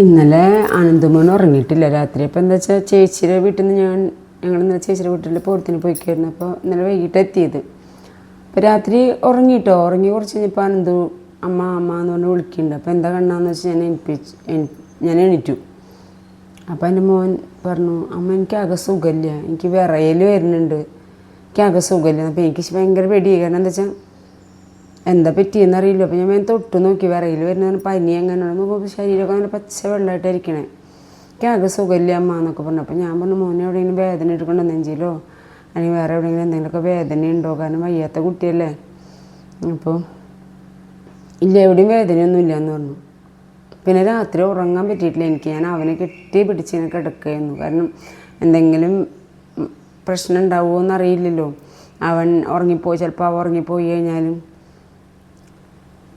ഇന്നലെ അനന്തമോൻ ഉറങ്ങിയിട്ടില്ല രാത്രി. അപ്പോൾ എന്താ വെച്ചാൽ ചേച്ചിയുടെ വീട്ടിൽ നിന്ന് ഞാൻ ഞങ്ങൾ ഇന്നലെ ചേച്ചിയുടെ വീട്ടിൽ പോരത്തിന് പോയിക്കായിരുന്നു. അപ്പോൾ ഇന്നലെ വൈകിട്ട് എത്തിയത്. അപ്പോൾ രാത്രി ഉറങ്ങിയിട്ടോ ഉറങ്ങി കുറച്ച് കഴിഞ്ഞപ്പോൾ അനന്തു അമ്മ അമ്മ എന്ന് പറഞ്ഞ് വിളിക്കുന്നുണ്ട്. അപ്പോൾ എന്താ കണ്ണാന്ന് വെച്ചാൽ ഞാൻ എണിപ്പിച്ച് ഞാൻ എണീറ്റു. അപ്പോൾ എന്റെ മോൻ പറഞ്ഞു അമ്മ എനിക്ക് ആകെ സുഖമില്ല എനിക്ക് വിറയൽ വരുന്നുണ്ട്. എനിക്ക് ആകെ സുഖമില്ല അപ്പോൾ എനിക്ക് ഭയങ്കര പേടിയായി. കാരണം എന്താ വെച്ചാൽ എന്താ പറ്റിയെന്ന് അറിയില്ല. അപ്പോൾ ഞാൻ വേഗം തൊട്ട് നോക്കി വിറയിൽ വരുന്ന പനി അങ്ങനെ നോക്കുമ്പോൾ ശരീരമൊക്കെ അങ്ങനെ പച്ച വെള്ളമായിട്ട് ഇരിക്കണേ സുഖമില്ല അമ്മ എന്നൊക്കെ പറഞ്ഞു. അപ്പോൾ ഞാൻ പറഞ്ഞു മോനെ എവിടെയെങ്കിലും വേദന എടുക്കണ്ടോ നെഞ്ചിലോ? അല്ലെങ്കിൽ വേറെ എവിടെയെങ്കിലും എന്തെങ്കിലുമൊക്കെ വേദന ഉണ്ടോ കാരണം വയ്യാത്ത കുട്ടിയല്ലേ? അപ്പോൾ ഇല്ല എവിടെയും വേദനയൊന്നുമില്ല എന്ന് പറഞ്ഞു. പിന്നെ രാത്രി ഉറങ്ങാൻ പറ്റിയിട്ടില്ല. എനിക്ക് ഞാൻ അവനെ കെട്ടി പിടിച്ച് ഞാൻ കിടക്കുകയായിരുന്നു. കാരണം എന്തെങ്കിലും പ്രശ്നം ഉണ്ടാവുമോ എന്നറിയില്ലല്ലോ. അവൻ ഉറങ്ങിപ്പോയി ചിലപ്പോൾ അവ ഉറങ്ങിപ്പോയി കഴിഞ്ഞാലും.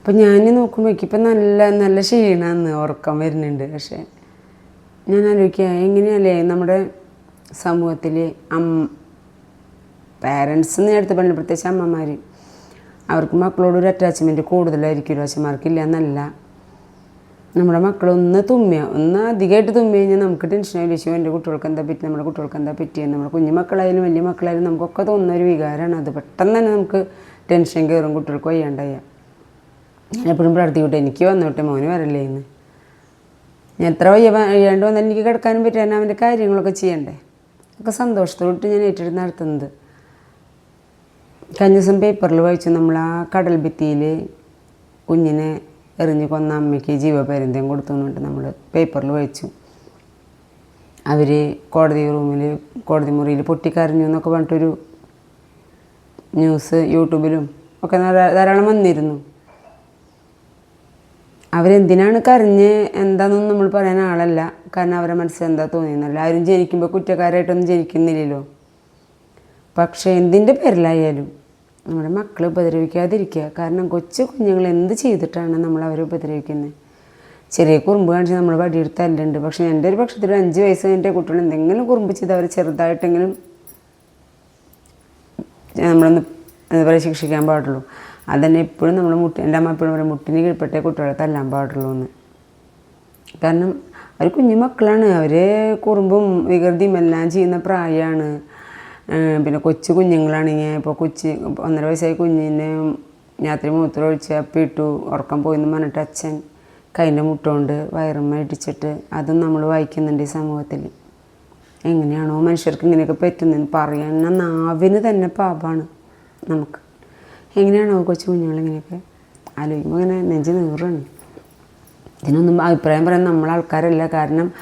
അപ്പം ഞാൻ നോക്കുമ്പോൾ എനിക്കിപ്പോൾ നല്ല നല്ല ക്ഷീണമാണ് ഉറക്കം വരുന്നുണ്ട്. പക്ഷേ ഞാൻ ആലോചിക്കുക എങ്ങനെയല്ലേ നമ്മുടെ സമൂഹത്തിൽ അം പാരൻസ് എടുത്ത് പറഞ്ഞു പ്രത്യേകിച്ച് അമ്മമാർ അവർക്ക് മക്കളോട് ഒരു അറ്റാച്ച്മെന്റ് കൂടുതലായിരിക്കും അച്ഛന്മാർക്കില്ല എന്നല്ല. നമ്മുടെ മക്കളൊന്ന് തുമ്മിയ ഒന്ന് അധികമായിട്ട് തുമ്മി കഴിഞ്ഞാൽ നമുക്ക് ടെൻഷനായി വിഷയം എന്റെ കുട്ടികൾക്ക് എന്താ പറ്റി? നമ്മുടെ കുട്ടികൾക്ക് എന്താ പറ്റിയെന്ന് നമ്മുടെ കുഞ്ഞു മക്കളായാലും വലിയ മക്കളായാലും നമുക്കൊക്കെ തോന്നുന്ന ഒരു വികാരമാണ് അത് പെട്ടെന്ന് തന്നെ നമുക്ക് ടെൻഷൻ കയറും. കുട്ടികൾക്ക് വയ്യാണ്ടായ. ഞാൻ എപ്പോഴും പ്രാർത്ഥിക്കട്ടെ എനിക്ക് വന്നോട്ടെ മോന് വരല്ലേ എന്ന് ഞാൻ എത്ര വയ്യ വയ്യാണ്ട് വന്നാൽ എനിക്ക് കിടക്കാനും പറ്റാൻ അവന്റെ കാര്യങ്ങളൊക്കെ ചെയ്യണ്ടേ. ഒക്കെ സന്തോഷത്തോട്ട് ഞാൻ ഏറ്റെടുത്ത് നടത്തുന്നത്. കഴിഞ്ഞ ദിവസം പേപ്പറിൽ വായിച്ചു നമ്മൾ ആ കടൽ ഭിത്തിയിൽ കുഞ്ഞിനെ എറിഞ്ഞ് കൊന്ന അമ്മയ്ക്ക് ജീവപര്യന്തം കൊടുത്തു എന്നിട്ട് നമ്മൾ പേപ്പറിൽ വായിച്ചു. അവർ കോടതി റൂമിൽ കോടതി മുറിയിൽ പൊട്ടിക്കരഞ്ഞു എന്നൊക്കെ പറഞ്ഞിട്ടൊരു ന്യൂസ് യൂട്യൂബിലും ഒക്കെ ധാരാ- ധാരാളം വന്നിരുന്നു. അവരെന്തിനാണ് കരഞ്ഞ് എന്താണെന്നൊന്നും നമ്മൾ പറയാൻ ആളല്ല. കാരണം അവരെ മനസ്സിൽ എന്താ തോന്നിയെന്നല്ല ആരും ജനിക്കുമ്പോൾ കുറ്റക്കാരായിട്ടൊന്നും ജനിക്കുന്നില്ലല്ലോ. പക്ഷേ എന്തിന്റെ പേരിലായാലും നമ്മുടെ മക്കളെ ഉപദ്രവിക്കാതിരിക്കുക. കാരണം കൊച്ചു കുഞ്ഞുങ്ങൾ എന്ത് ചെയ്തിട്ടാണ് നമ്മൾ അവരെ ഉപദ്രവിക്കുന്നത്? ചെറിയ കുറുമ്പ് കാണിച്ച് നമ്മൾ വടിയെടുത്ത് അല്ലുണ്ട്. പക്ഷേ എന്റെ ഒരു പക്ഷത്തിൽ അഞ്ച് വയസ്സ് എന്റെ കുട്ടികൾ എന്തെങ്കിലും കുറുമ്പ് ചെയ്ത് അവർ ചെറുതായിട്ടെങ്കിലും നമ്മളൊന്ന് എന്താ പറയുക ശിക്ഷിക്കാൻ പാടുള്ളൂ. അതന്നെ എപ്പോഴും നമ്മൾ മുട്ടി എന്റെ അമ്മ എപ്പോഴും പറയും മുട്ടിന് കീഴ്പ്പെട്ടേ കുട്ടികളെ തല്ലാൻ പാടുള്ളൂ എന്ന്. കാരണം അവർ കുഞ്ഞു മക്കളാണ്. അവർ കുറുമ്പും വികൃതിയും എല്ലാം ചെയ്യുന്ന പ്രായമാണ് പിന്നെ കൊച്ചു കുഞ്ഞുങ്ങളാണെങ്കിൽ ഇപ്പോൾ കൊച്ച് ഒന്നര വയസ്സായി കുഞ്ഞിനെ രാത്രി മൂത്രം ഒഴിച്ച് അപ്പിട്ടു ഉറക്കം പോയിന്ന് പറഞ്ഞിട്ട് അച്ഛൻ കൈന്റെ മുട്ടുകൊണ്ട് വയറുമ്മ ഇടിച്ചിട്ട് അതും നമ്മൾ വായിക്കുന്നുണ്ട് ഈ സമൂഹത്തിൽ. എങ്ങനെയാണോ മനുഷ്യർക്ക് ഇങ്ങനെയൊക്കെ പറ്റുന്നതെന്ന് പറയാൻ നാവിന് തന്നെ പാപമാണ് നമുക്ക്. എങ്ങനെയാണോ കൊച്ചു കുഞ്ഞുങ്ങളിങ്ങനെയൊക്കെ ആലോചിക്കുമ്പോൾ ഇങ്ങനെ നെഞ്ച് നീറാണ് ഇതിനൊന്നും അഭിപ്രായം പറയാൻ നമ്മൾ ആൾക്കാരല്ല. കാരണം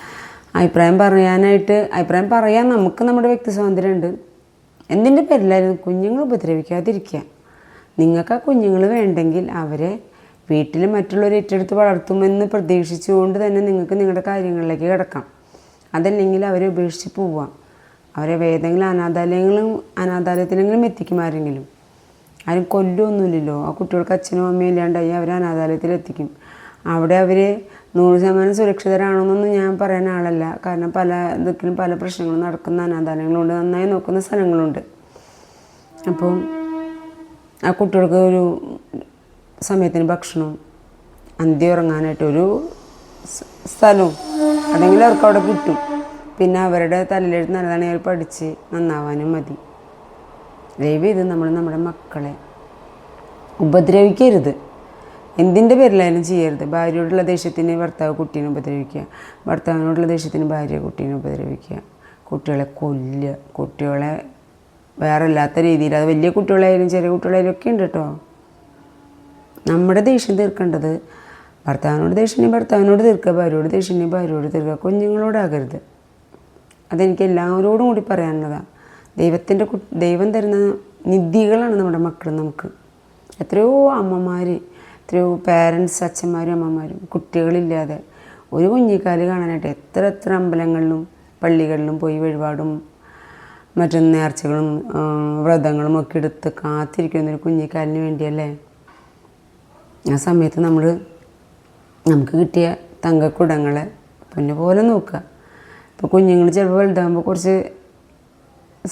അഭിപ്രായം പറയാനായിട്ട് അഭിപ്രായം പറയാൻ നമുക്ക് നമ്മുടെ വ്യക്തി സ്വാതന്ത്ര്യമുണ്ട്. എന്തിന്റെ പേരിലായിരുന്നു കുഞ്ഞുങ്ങൾ ഉപദ്രവിക്കാതിരിക്കുക. നിങ്ങൾക്ക് ആ കുഞ്ഞുങ്ങൾ വേണ്ടെങ്കിൽ അവരെ വീട്ടിൽ മറ്റുള്ളവർ ഏറ്റെടുത്ത് വളർത്തുമെന്ന് പ്രതീക്ഷിച്ചുകൊണ്ട് തന്നെ നിങ്ങൾക്ക് നിങ്ങളുടെ കാര്യങ്ങളിലേക്ക് കിടക്കാം. അതല്ലെങ്കിൽ അവരെ ഉപേക്ഷിച്ച് പോവാം അവരെ ഏതെങ്കിലും അനാഥാലയങ്ങളും അനാഥാലയത്തിലെങ്കിലും എത്തിക്കും ആരെങ്കിലും ആരും കൊല്ലൊന്നുമില്ലല്ലോ ആ കുട്ടികൾക്ക് അച്ഛനും അമ്മയും ഇല്ലാണ്ടായി അവർ അനാഥാലയത്തിൽ എത്തിക്കും അവിടെ അവർ നൂറ് ശതമാനം സുരക്ഷിതരാണെന്നൊന്നും ഞാൻ പറയാൻ ആളല്ല. കാരണം പല ദിക്കിലും പല പ്രശ്നങ്ങളും നടക്കുന്ന അനാഥാലയങ്ങളുണ്ട്. നന്നായി നോക്കുന്ന സ്ഥലങ്ങളുണ്ട്. അപ്പോൾ ആ കുട്ടികൾക്ക് ഒരു സമയത്തിന് ഭക്ഷണവും അന്തി ഉറങ്ങാനായിട്ട് ഒരു സ്ഥലവും അല്ലെങ്കിൽ അവർക്ക് അവിടെ കിട്ടും. പിന്നെ അവരുടെ തലയിലെഴുത്ത് നല്ലതാണെങ്കിൽ പഠിച്ച് നന്നാവാനും മതി. ദയവ് ഇത് നമ്മൾ നമ്മുടെ മക്കളെ ഉപദ്രവിക്കരുത്. എന്തിന്റെ പേരിലായാലും ചെയ്യരുത്. ഭാര്യയോടുള്ള ദേഷ്യത്തിന് ഭർത്താവ് കുട്ടീനെ ഉപദ്രവിക്കുക. ഭർത്താവിനോടുള്ള ദേഷ്യത്തിന് ഭാര്യ കുട്ടീനെ ഉപദ്രവിക്കുക. കുട്ടികളെ കൊല്ലുക. കുട്ടികളെ വേറെ അല്ലാത്ത രീതിയിൽ അത് വലിയ കുട്ടികളായാലും ചെറിയ കുട്ടികളായാലും ഒക്കെ ഉണ്ട് കേട്ടോ. നമ്മുടെ ദേഷ്യം തീർക്കേണ്ടത് ഭർത്താവിനോട് ദേഷ്യം ഭർത്താവിനോട് തീർക്കുക. ഭാര്യയോട് ദേഷ്യം ഭാര്യയോട് തീർക്കുക. കുഞ്ഞുങ്ങളോടാകരുത് അതെനിക്ക് എല്ലാവരോടും കൂടി പറയാനുള്ളതാണ് ദൈവത്തിന്റെ ദൈവം തരുന്ന നിധികളാണ് നമ്മുടെ മക്കൾ നമുക്ക്. എത്രയോ അമ്മമാർ എത്രയോ പേരൻസ് അച്ഛന്മാരും അമ്മമാരും കുട്ടികളില്ലാതെ ഒരു കുഞ്ഞിക്കാൽ കാണാനായിട്ട് എത്ര എത്ര അമ്പലങ്ങളിലും പള്ളികളിലും പോയി വഴിപാടും മറ്റു നേർച്ചകളും വ്രതങ്ങളും ഒക്കെ എടുത്ത് കാത്തിരിക്കുന്ന ഒരു കുഞ്ഞിക്കാലിന് വേണ്ടിയല്ലേ? ആ സമയത്ത് നമ്മൾ നമുക്ക് കിട്ടിയ തങ്കക്കുടങ്ങളെ പൊന്നു പോലെ നോക്കുക. ഇപ്പോൾ കുഞ്ഞുങ്ങൾ ചിലപ്പോൾ വലുതാകുമ്പോൾ കുറച്ച്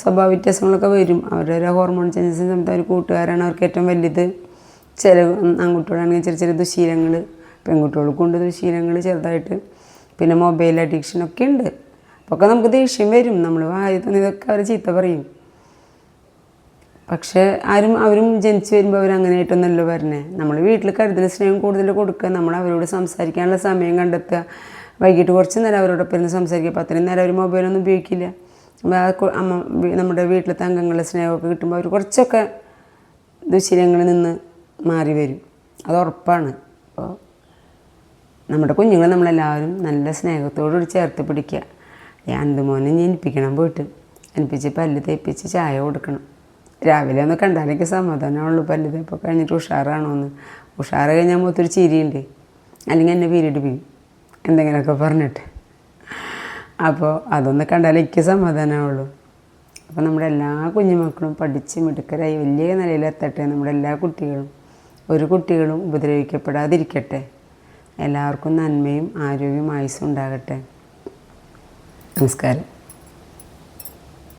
സ്വഭാവ വ്യത്യാസങ്ങളൊക്കെ വരും. അവരുടെ ഹോർമോൺ ചേഞ്ചസ് സമയത്ത് അവർ കൂട്ടുകാരാണ്. അവർക്ക് ഏറ്റവും വലിയത് ചില ആൺകുട്ടികളാണെങ്കിൽ ചെറിയ ചെറിയ ദുശീലങ്ങൾ പെൺകുട്ടികൾക്കുണ്ട് ദുശീലങ്ങൾ ചെറുതായിട്ട്. പിന്നെ മൊബൈൽ അഡിക്ഷൻ ഒക്കെ ഉണ്ട്. അപ്പോൾ നമുക്ക് ദേഷ്യം വരും. നമ്മൾ വായി ഇതൊക്കെ അവർ ചീത്ത പറയും. പക്ഷേ ആരും അവരും ജനിച്ചു വരുമ്പോൾ അവർ അങ്ങനെയായിട്ടൊന്നല്ലോ വരണേ നമ്മൾ വീട്ടിൽ കരുതൽ സ്നേഹം കൂടുതൽ കൊടുക്കുക. നമ്മൾ അവരോട് സംസാരിക്കാനുള്ള സമയം കണ്ടെത്തുക. വൈകിട്ട് കുറച്ച് നേരം അവരോടൊപ്പം ഇരുന്ന് സംസാരിക്കുക. അപ്പോൾ അത്രയും നേരം അവർ മൊബൈലൊന്നും ഉപയോഗിക്കില്ല. അമ്മ നമ്മുടെ വീട്ടിലത്തെ അംഗങ്ങളുടെ സ്നേഹമൊക്കെ കിട്ടുമ്പോൾ അവർ കുറച്ചൊക്കെ ദുശീലങ്ങളിൽ നിന്ന് മാറി വരും. അത് ഉറപ്പാണ്. അപ്പോൾ നമ്മുടെ കുഞ്ഞുങ്ങളെ നമ്മളെല്ലാവരും നല്ല സ്നേഹത്തോടുകൂടി ചേർത്ത് പിടിക്കുക. ഈ അന്തുമോനെ ഇനി എനിപ്പിക്കണം പോയിട്ട് എനിപ്പിച്ച് പല്ല് തേപ്പിച്ച് ചായ കൊടുക്കണം. രാവിലെ ഒന്ന് കണ്ടാലേക്ക് സമാധാനമുള്ളൂ പല്ല് തേപ്പൊക്കെ കഴിഞ്ഞിട്ട് ഉഷാറാണോ എന്ന് ഉഷാറ് കഴിഞ്ഞാൽ മൊത്തൊരു ചിരിയുണ്ട്. അല്ലെങ്കിൽ എന്നെ പീരിയഡ് പിയും. എന്തെങ്കിലുമൊക്കെ പറഞ്ഞിട്ട്. അപ്പോൾ അതൊന്ന് കണ്ടാൽ എനിക്ക് സമാധാനമുള്ളൂ അപ്പോൾ നമ്മുടെ എല്ലാ കുഞ്ഞുമക്കളും പഠിച്ച് മിടുക്കരായി വലിയ നിലയിലെത്തട്ടെ നമ്മുടെ എല്ലാ കുട്ടികളും. ഒരു കുട്ടികളും ഉപദ്രവിക്കപ്പെടാതിരിക്കട്ടെ. എല്ലാവർക്കും നന്മയും ആരോഗ്യവും ആയുസ്സും ഉണ്ടാകട്ടെ. നമസ്കാരം.